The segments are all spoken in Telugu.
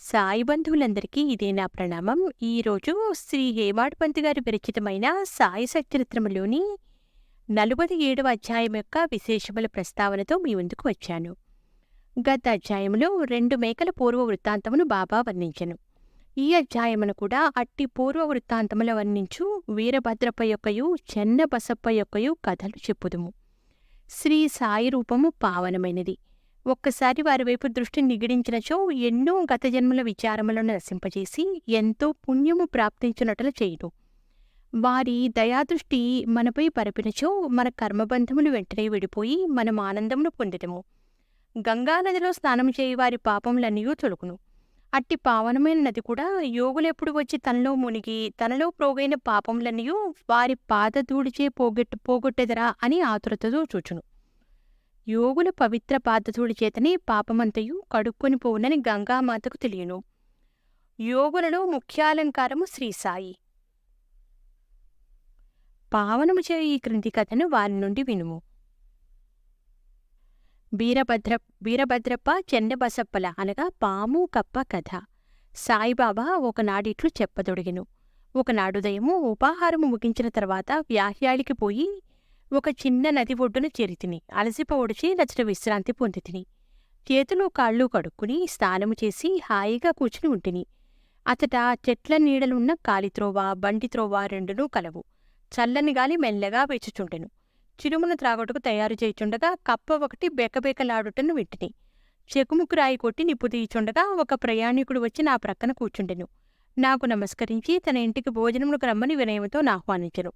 సాయి బంధువులందరికీ ఇదే నా ప్రణామం. ఈరోజు శ్రీ హేమాడ్ పంత్ గారి విరచితమైన సాయి సచరిత్రములోని నలభై ఏడవ అధ్యాయం యొక్క విశేషముల ప్రస్తావనతో మీ ముందుకు వచ్చాను. గత అధ్యాయంలో రెండు మేకల పూర్వ వృత్తాంతమును బాబా వర్ణించెను. ఈ అధ్యాయమును కూడా అట్టి పూర్వ వృత్తాంతముల వర్ణించు వీరభద్రప్ప యొక్కయు చెన్న బసప్ప యొక్కయు కథలు చెప్పుదుము. శ్రీ సాయి రూపము పావనమైనది. ఒక్కసారి వారి వైపు దృష్టి నిగిడించినచో ఎన్నో గత జన్మల విచారములను నశింపజేసి ఎంతో పుణ్యము ప్రాప్తించునట్లు చేయును. వారి దయాదృష్టి మనపై పరిపినచో మన కర్మబంధములు వెంటనే విడిపోయి మనం ఆనందమును పొందటము గంగానదిలో స్నానం చేయి వారి పాపములన్నీ తొలుకును అట్టి పావనమైన నది కూడా యోగులెప్పుడు వచ్చి తనలో మునిగి తనలో ప్రోగైన పాపములన్నీ వారి పాదధూడిచే పోగొట్టు పోగొట్టెదరా అని ఆతురతతో చూచును. యోగుల పవిత్ర పాదతుడి చేతనే పాపమంతయు కడుక్కొని పోవునని గంగామాతకు తెలియను. యోగులలో ముఖ్యాలంకారము శ్రీసాయి పావనము చే ఈ క్రింది కథను వారి నుండి వినుము. వీరభద్ర వీరభద్రప్ప చెన్నబసప్పల అనగా పాము కప్ప కథ. సాయిబాబా ఒకనాడిట్లు చెప్పదొడిగెను. ఒకనాడుదయము ఉపాహారము ముగించిన తర్వాత వ్యాహ్యాళికి పోయి ఒక చిన్న నది ఒడ్డున చేరితిని అలసిపోవడిచి నచ్చిన విశ్రాంతి పొందితిని. చేతులు కాళ్ళు కడుక్కుని స్నానము చేసి హాయిగా కూర్చుని ఉంటిని. అతట చెట్ల నీడలున్న కాలిత్రోవ బండిత్రోవ రెండునూ కలవు. చల్లని గాలి మెల్లగా వేచుచుండెను. చిరుమును త్రాగొట్టుకు తయారు చేయుచుండగా కప్ప ఒకటి బెకబెకలాడుటను వింటిని. చెకుముకు రాయి కొట్టి నిప్పు తీయుచుండగా ఒక ప్రయాణికుడు వచ్చి నా ప్రక్కన కూర్చుండెను. నాకు నమస్కరించి తన ఇంటికి భోజనములకు రమ్మని వినయంతో ఆహ్వానించెను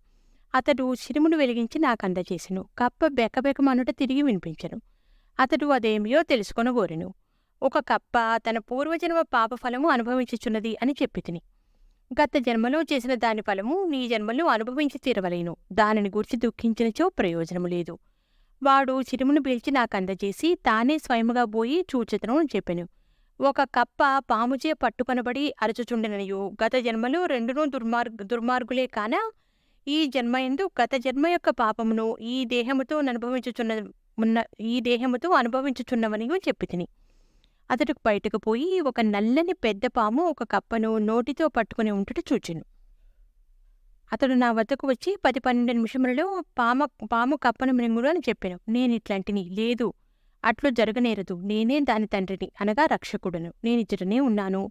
అతడు సిరుమును వెలిగించి నాకు అందజేసెను కప్ప బెకబెకమనుట తిరిగి వినిపించెను. అతడు అదేమియో తెలుసుకొనగోరెను ఒక కప్ప తన పూర్వజన్మ పాపఫలము అనుభవించుచున్నది అని చెప్పి తిని. గత జన్మలో చేసిన దాని ఫలము నీ జన్మలో అనుభవించి తీరవలేను. దానిని గూర్చి దుఃఖించినచో ప్రయోజనము లేదు. వాడు చిరుమును పీల్చి నాకు అందజేసి తానే స్వయముగా పోయి చూచెతను అని చెప్పెను. ఒక కప్ప పాముచే పట్టుకొనబడి అరచుచుండెనయు గత జన్మలో రెండునూ దుర్మార్గ దుర్మార్గులే కాన ఈ జన్మ ఎందు గత జన్మ యొక్క పాపమును ఈ దేహముతో అనుభవించుచున్న ఉన్న ఈ దేహముతో అనుభవించుచున్నవని చెప్పి తిని. అతడు బయటకు పోయి ఒక నల్లని పెద్ద పాము ఒక కప్పను నోటితో పట్టుకుని ఉంటుట చూచెను. అతడు నా వద్దకు వచ్చి పది పన్నెండు నిమిషములలో పామ పాము కప్పను మృంగుడు అని చెప్పాను. నేను ఇట్లాంటిని లేదు. అట్లు జరగనేరదు. నేనే దాని తండ్రిని అనగా రక్షకుడును. నేనిచ్చటనే ఉన్నాను.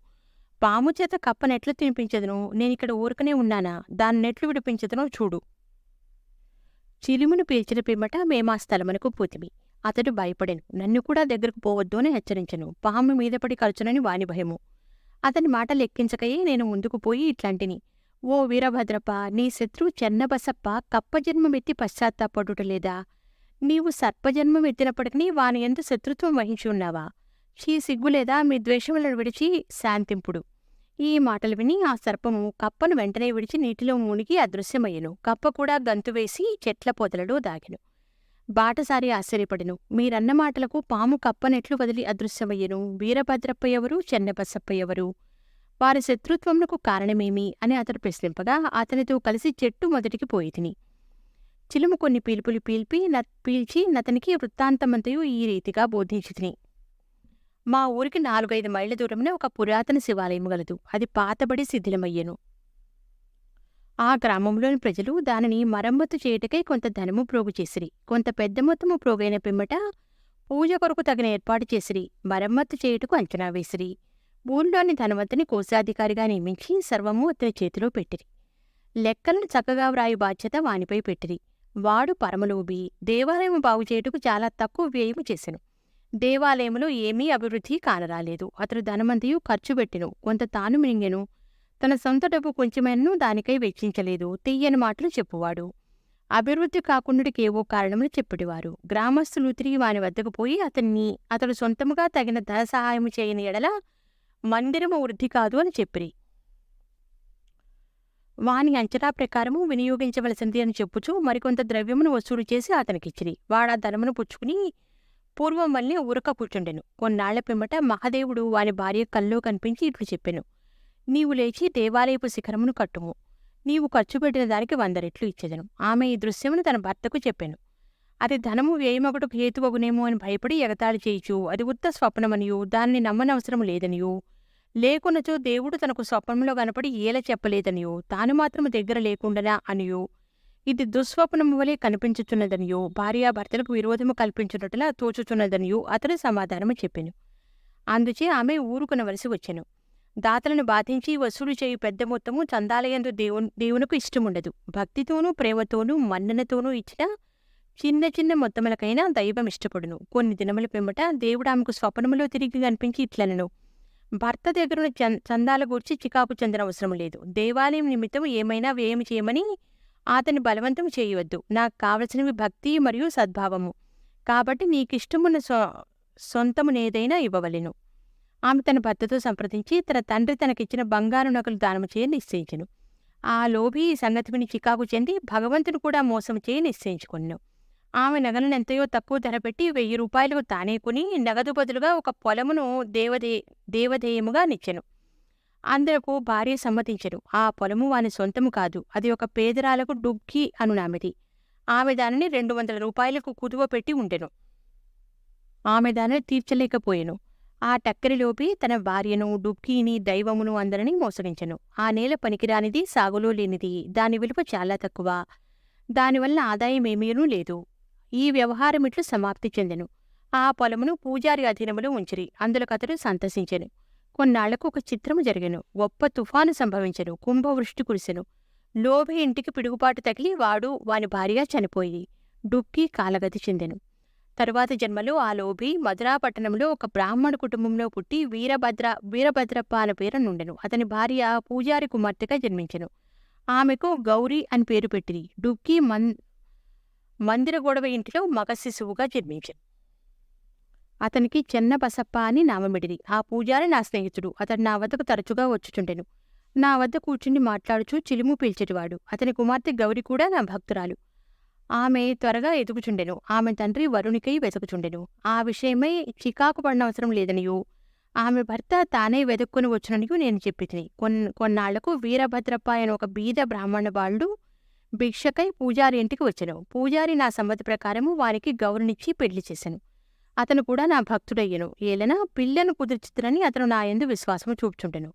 పాము చేత కప్పనెట్లు తినిపించదును నేనిక్కడ ఊరకనే ఉన్నానా? దాన్నెట్లు విడిపించదును చూడు. చిలుమును పీల్చిన పిమ్మట మేమా స్థలమునకు పూతిమి. అతడు భయపడెను. నన్ను కూడా దగ్గరకు పోవద్దు అని హెచ్చరించను. పాము మీద పడి కలుచునని వాని భయము. అతని మాట లెక్కించకయే నేను ముందుకు పోయి ఇట్లాంటిని. ఓ వీరభద్రప్ప నీ శత్రువు చెన్నబసప్ప కప్పజన్మమెత్తి పశ్చాత్తాపడుటలేదా నీవు సర్పజన్మం ఎత్తినప్పటికీ వాని ఎందు శత్రుత్వం వహించి ఉన్నావా? షీ సిగ్గులేదా మీ ద్వేషములను విడిచి శాంతింపుడు. ఈ మాటలు విని ఆ సర్పము కప్పను వెంటనే విడిచి నీటిలో మునిగి అదృశ్యమయ్యను. కప్ప కూడా గంతు వేసి చెట్ల పొదలలో దాగెను. బాటసారి ఆశ్చర్యపడెను. మీరన్న మాటలకు పాము కప్పనెట్లు వదిలి అదృశ్యమయ్యను. వీరభద్రప్ప ఎవరు? చెన్నబసప్ప ఎవరు? వారి శత్రుత్వమునకు కారణమేమి? అని అతడు ప్రశ్నింపగా అతనితో కలిసి చెట్టు మొదటికి పోయి తిని. చిలుము కొన్ని పీల్పులు పీల్పి న పీల్చి నతనికి వృత్తాంతమంతయు ఈ రీతిగా బోధించి తిని. మా ఊరికి నాలుగైదు మైళ్ళ దూరమున ఒక పురాతన శివాలయం గలదు. అది పాతబడి శిథిలమయ్యను. ఆ గ్రామంలోని ప్రజలు దానిని మరమ్మతు చేయుటకై కొంత ధనము ప్రోగు చేసిరి. కొంత పెద్ద మొత్తము ప్రోగైన పిమ్మట పూజ కొరకు తగిన ఏర్పాటు చేసిరి. మరమ్మతు చేయుటకు అంచనా వేసిరి. ఊళ్ళోని ధనవంతుని కోశాధికారిగా నియమించి సర్వము అతని చేతిలో పెట్టిరి. లెక్కలను చక్కగా వ్రాయి బాధ్యత వానిపై పెట్టిరి. వాడు పరమలోబి దేవాలయం బాగు చేయుటకు చాలా తక్కువ వ్యయము చేసెను. దేవాలయములో ఏమీ అభివృద్ధి కానరాలేదు. అతడు ధనమంతయు ఖర్చు పెట్టెను. కొంత తాను మింగెను. తన సొంత డబ్బు కొంచెమైనను దానికై వెచ్చించలేదు. తీయని మాటలు చెప్పువాడు. అభివృద్ధి కాకుండాకి ఏవో కారణములు చెప్పేవారు గ్రామస్తులు తిరిగి వాని వద్దకు పోయి అతన్ని అతడు సొంతముగా తగిన ధన సహాయం చేయని ఎడల మందిరము వృద్ధి కాదు అని చెప్పిరి. వాని అంచనా ప్రకారము వినియోగించవలసింది అని చెప్పుచూ మరికొంత ద్రవ్యమును వసూలు చేసి అతనికిచ్చిరి. వాడా ధనమును పుచ్చుకుని పూర్వం వల్లే ఊరక కూర్చుండెను కొన్నాళ్ళ పిమ్మట మహాదేవుడు వాని భార్య కల్లో కనిపించి ఇట్లు చెప్పెను. నీవు లేచి దేవాలయపు శిఖరమును కట్టుము. నీవు ఖర్చు పెట్టిన దానికి వంద రెట్లు ఇచ్చేదను. ఆమె ఈ దృశ్యమును తన భర్తకు చెప్పాను. అది ధనము వ్యయమగుటకు హేతువగునేమో అని భయపడి ఎగతాళి చేయుచు. అది ఉత్త స్వప్నమనియు. దానిని నమ్మనవసరం లేదనియు. లేకున్నచో దేవుడు తనకు స్వప్నంలో కనపడి ఏల చెప్పలేదనియో. తాను మాత్రము దగ్గర లేకుండానా? అనియో. ఇది దుస్వప్నము వలె కనిపించుచున్నదనియో భార్యాభర్తలకు విరోధము కల్పించున్నట్లా తోచుచున్నదనియో అతడు సమాధానము చెప్పెను. అందుచే ఆమె ఊరుకునవలసి వచ్చెను. దాతలను బాధించి వసూలు చేయు పెద్ద మొత్తము చందాలయందు దేవు దేవునకు ఇష్టముండదు. భక్తితోనూ ప్రేమతోనూ మన్ననతోనూ ఇచ్చిన చిన్న చిన్న మొత్తములకైనా దైవం ఇష్టపడును. కొన్ని దినముల పిమ్మట దేవుడు ఆమెకు స్వప్నములో తిరిగి కనిపించి ఇట్లనను. భర్త దగ్గరున్న చందాల గూర్చి చికాకు చెందిన అవసరం లేదు. దేవాలయం నిమిత్తం ఏమైనా వ్యయం చేయమని అతని బలవంతం చేయవద్దు. నాకు కావలసినవి భక్తి మరియు సద్భావము. కాబట్టి నీకిష్టమున్న సొ సొంతమునేదైనా ఇవ్వవలెను. ఆమె తన భర్తతో సంప్రదించి తన తండ్రి తనకిచ్చిన బంగారు నగలు దానము చేయ నిశ్చయించను. ఆ లోభి ఈ సంగతి విని చికాకు చెంది భగవంతుని కూడా మోసం చేయ నిశ్చయించుకున్నాను ఆమె నగలను ఎంతయో తక్కువ ధర పెట్టి వెయ్యి రూపాయలకు తానే కొని నగదు బదులుగా ఒక పొలమును దేవదే దేవదేయముగా నిచ్చెను. అందరకు భార్య సమ్మతించరు ఆ పొలము వాని సొంతము కాదు. అది ఒక పేదరాలకు డుగ్గి అనునామెది. ఆమె దానిని రెండు వందల రూపాయలకు కుదువ పెట్టి ఉండెను. ఆమె దానిని తీర్చలేకపోయెను. ఆ టక్కరిలోపి తన భార్యను డుక్కీని దైవమును అందరినీ మోసగించెను. ఆ నేల పనికిరానిది సాగులో లేనిది. దాని విలువ చాలా తక్కువ. దానివల్ల ఆదాయం ఏమీనూ లేదు. ఈ వ్యవహారం ఇట్లు సమాప్తి చెందెను. ఆ పొలమును పూజారి అధీనములో ఉంచిరి. అందులకతడు సంతసించెను. కొన్నాళ్ళకు ఒక చిత్రము జరిగెను. గొప్ప తుఫాను సంభవించెను. కుంభవృష్టి కురిసెను. లోభి ఇంటికి పిడుగుపాటు తగిలి వాడు వాని భార్య చనిపోయి డుక్కి కాలగతి చెందెను. తరువాత జన్మలో ఆ లోభి మధురా పట్టణంలో ఒక బ్రాహ్మణ కుటుంబంలో పుట్టి వీరభద్ర వీరభద్రప్ప అనే పేరు నుండెను. అతని భార్య పూజారి కుమార్తెగా జన్మించెను. ఆమెకు గౌరీ అని పేరు పెట్టిరి. డుక్కి మన్ మందిర గొడవ ఇంటిలో మగ శిశువుగా జన్మించెను. అతనికి చెన్న బసప్ప అని నామమిడిది ఆ పూజారి నా స్నేహితుడు. అతడు నా వద్దకు తరచుగా వచ్చుచుండెను. నా వద్ద కూర్చుని మాట్లాడుచూ చిలుము పీల్చేటివాడు. అతని కుమార్తె గౌరి కూడా నా భక్తురాలు. ఆమె త్వరగా ఎదుగుచుండెను. ఆమె తండ్రి వరుణికై వెతుకుచుండెను. ఆ విషయమై చికాకు పడనవసరం లేదనియో ఆమె భర్త తానే వెతుక్కుని వచ్చుననియో నేను చెప్పితిని. కొన్ కొన్నాళ్ళకు వీరభద్రప్ప అనే ఒక బీద బ్రాహ్మణ బాలుడు భిక్షకై పూజారి ఇంటికి వచ్చాను. పూజారి నా సమ్మతి ప్రకారము వారికి గౌరనిచ్చి పెళ్ళి చేశాను అతను కూడా నా భక్తుడయ్యెను. ఏలన? పిల్లను కుదిర్చుతునని అతను నా యందు విశ్వాసము చూపుచుండెను.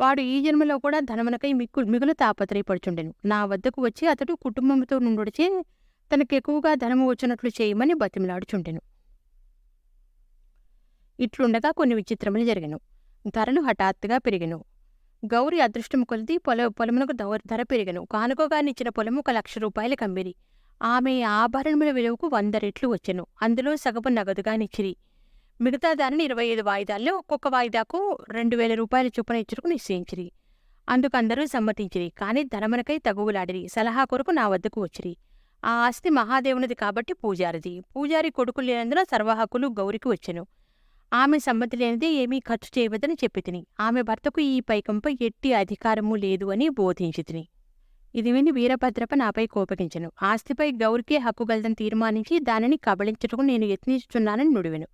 వాడు ఈ జన్మలో కూడా ధనమునకై మిక్కు మిగులు తాపత్రయపడుచుండెను. నా వద్దకు వచ్చి అతడు కుటుంబంతో నుండుడిచే తనకెక్కువగా ధనము వచ్చినట్లు చేయమని బతిమలాడుచుండెను. ఇట్లుండగా కొన్ని విచిత్రములు జరిగను. ధరలు హఠాత్తుగా పెరిగను. గౌరి అదృష్టము కొలిది పొల పొలమునకు ధర పెరిగను. కానుకగానిచ్చిన పొలము ఒక లక్ష రూపాయలు కమ్మిరి. ఆమె ఆభరణముల విలువకు వంద రెట్లు వచ్చెను. అందులో సగపు నగదుగానిచ్చిరి మిగతా దానిని ఇరవై ఐదు వాయిదాల్లో ఒక్కొక్క వాయిదాకు రెండు వేల రూపాయల చొప్పున ఇచ్చుటకు నిశ్చయించిరి. అందుకు అందరూ సమ్మతించిరి. కాని ధనమునకై తగువులాడిరి. సలహా కొరకు నా వద్దకు వచ్చిరి. ఆ ఆస్తి మహాదేవునిది కాబట్టి పూజారిది. పూజారి కొడుకు లేనందున సర్వహక్కులు గౌరికి వచ్చెను. ఆమె సమ్మతి లేనిది ఏమీ ఖర్చు చేయవద్దని చెప్పి తిని. ఆమె భర్తకు ఈ పైకంపై ఎట్టి అధికారము లేదు అని బోధించి తిని. ఇది విని వీరభద్రప నాపై కోపగించను. ఆస్తిపై గౌరికే హక్కు గలదని తీర్మానించి దానిని కబళించుటకు నేను యత్నిస్తున్నానని నుడివెను.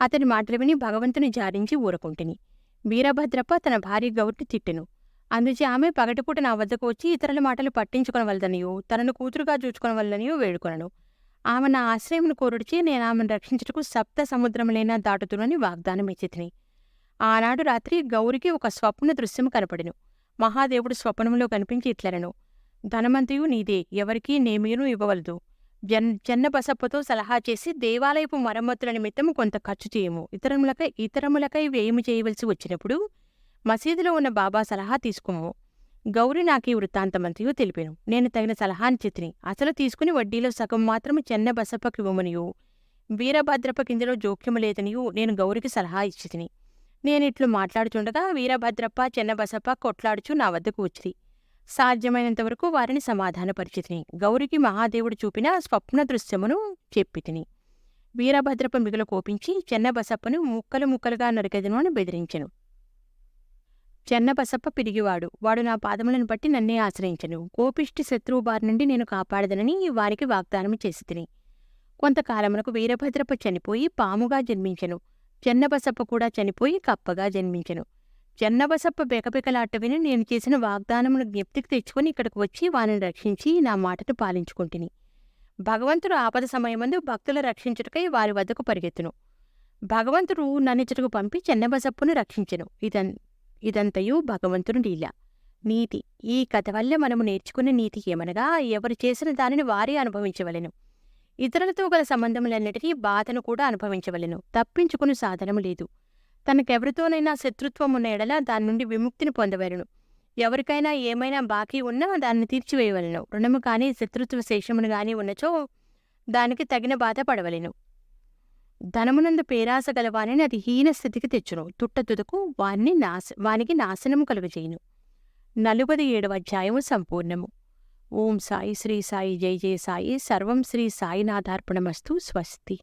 అతని మాటలు విని భగవంతుని జారించి ఊరకుంటిని. వీరభద్రప్ప తన భార్య గౌరిని తిట్టెను. అందుచే ఆమె పగటిపూట నా వద్దకు వచ్చి ఇతరుల మాటలు పట్టించుకొనవలదనియో తనను కూతురుగా చూచుకొనవలదనియో వేడుకొనను. ఆమె నా ఆశ్రయమును కోరుడిచి నేను ఆమెను రక్షించుటకు సప్త సముద్రములైనా దాటుతునని వాగ్దానం ఇచ్చితిని ఆనాడు రాత్రి గౌరికి ఒక స్వప్న దృశ్యము కనపడెను. మహాదేవుడు స్వప్నములో కనిపించి ఇట్లనను. ధనమంతియు నీదే ఎవరికీ నేమీను ఇవ్వవలదు. జన్ జన్నబసప్పతో సలహా చేసి దేవాలయపు మరమ్మతుల నిమిత్తం కొంత ఖర్చు చేయము. ఇతరములకై ఇతరములకై వ్యయము చేయవలసి వచ్చినప్పుడు మసీదులో ఉన్న బాబా సలహా తీసుకోము. గౌరి నాకీ వృత్తాంతమంతయు తెలిపాను. నేను తగిన సలహాని చితిని. అసలు తీసుకుని వడ్డీలో సగం మాత్రం చెన్న ఇవ్వమనియు వీరభద్రప్ప కిందలో జోక్యము లేదనియు నేను గౌరికి సలహా ఇచ్చితిని. నేనిట్లు మాట్లాడుచుండగా వీరభద్రప్ప చెన్నబసప్ప కొట్లాడుచు నా వద్దకు సాధ్యమైనంత సాధ్యమైనంతవరకు వారిని సమాధానపరిచితిని. గౌరికి మహాదేవుడు చూపిన స్వప్న దృశ్యమును చెప్పి తిని మిగులు కోపించి చెన్నబసప్పను ముక్కలు ముక్కలుగా నరికెదను అని బెదిరించెను. చెన్నబసప్ప పిరిగివాడు. వాడు నా పాదములను బట్టి నన్నే ఆశ్రయించను. కోపిష్టి శత్రువు బారి నుండి నేను కాపాడదనని వారికి వాగ్దానం చేసి తిని కొంతకాలమునకు వీరభద్రప్ప చనిపోయి పాముగా జన్మించెను. చెన్నబసప్ప కూడా చనిపోయి కప్పగా జన్మించెను. చెన్నబసప్ప బెకబెకలాట విని నేను చేసిన వాగ్దానమును జ్ఞప్తికి తెచ్చుకొని ఇక్కడికి వచ్చి వారిని రక్షించి నా మాటను పాలించుకుంటుని. భగవంతుడు ఆపద సమయమందు భక్తుల రక్షించుటకై వారి వద్దకు పరిగెత్తును. భగవంతుడు నన్నిచ్చటకు పంపి చెన్నబసప్పును రక్షించెను. ఇదన్ ఇదంతయు భగవంతుని లీల. నీతి. ఈ కథ వల్ల మనము నేర్చుకునే నీతి ఏమనగా ఎవరు చేసిన దానిని వారే అనుభవించవలెను. ఇతరులతో గల సంబంధములన్నిటినీ బాధను కూడా అనుభవించవలెను. తప్పించుకుని సాధనము లేదు. తనకెవరితోనైనా శత్రుత్వం ఉన్న ఎడల దాని నుండి విముక్తిని పొందవలను. ఎవరికైనా ఏమైనా బాకీ ఉన్నా దాన్ని తీర్చివేయవలను. రుణము కానీ శత్రుత్వ శేషమును గాని ఉన్నచో దానికి తగిన బాధ పడవలెను. ధనమునందు పేరాస గలవానిని అది హీన స్థితికి తెచ్చును. తుట్టతుదకు వాణ్ణి నాశ వానికి నాశనము కలుగజేయును. నలుబది ఏడవ అధ్యాయము సంపూర్ణము. ఓం సాయి శ్రీ సాయి జై జయ సాయి. సర్వం శ్రీ సాయినాథార్పణమస్తు. స్వస్తి.